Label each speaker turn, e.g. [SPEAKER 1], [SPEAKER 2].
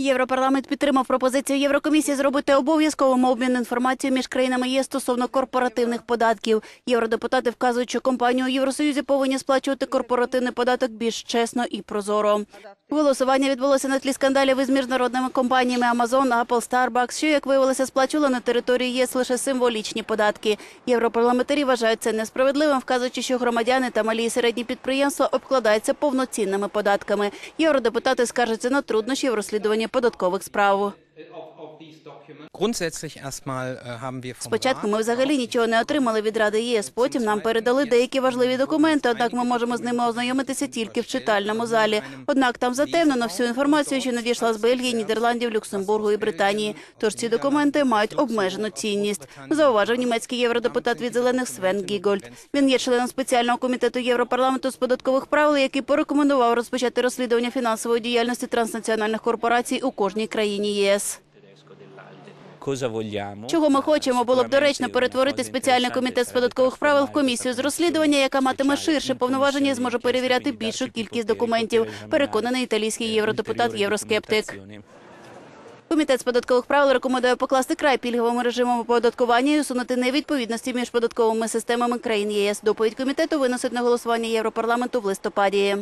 [SPEAKER 1] Європарламент підтримав пропозицію Єврокомісії зробити обов'язковим обмін інформацією між країнами ЄС стосовно корпоративних податків. Євродепутати вказують, що компанії у Євросоюзі повинні сплачувати корпоративний податок більш чесно і прозоро. Голосування відбулося на тлі скандалів із міжнародними компаніями Amazon, Apple, Starbucks, що, як виявилося, сплачували на території ЄС лише символічні податки. Європарламентарі вважають це несправедливим, вказуючи, що громадяни та малі і середні підприємства обкладаються повноцінними податками. Євродепутати скаржаться на труднощі в розслідуванні податкових справ. Спочатку
[SPEAKER 2] Rat
[SPEAKER 1] ми взагалі нічого не отримали від Ради ЄС. Потім нам передали деякі важливі документи, однак ми можемо з ними ознайомитися тільки в читальному залі. Однак там затемнено всю інформацію, що надійшла з Бельгії, Нідерландів, Люксембургу і Британії. Тож ці документи мають обмежену цінність. Зауважив німецький євродепутат від зелених Свен Гігольд. Він є членом спеціального комітету Європарламенту з податкових правил, який порекомендував розпочати розслідування фінансової діяльності транснаціональних корпорацій у кожній країні ЄС. Чого ми хочемо, було б доречно перетворити спеціальний комітет з податкових правил в комісію з розслідування, яка матиме ширше повноваження і зможе перевіряти більшу кількість документів. Переконаний італійський євродепутат Євроскептик. Комітет з податкових правил рекомендує покласти край пільговим режимам оподаткування і усунути невідповідності між податковими системами країн ЄС. Доповідь комітету виносить на голосування Європарламенту в листопаді.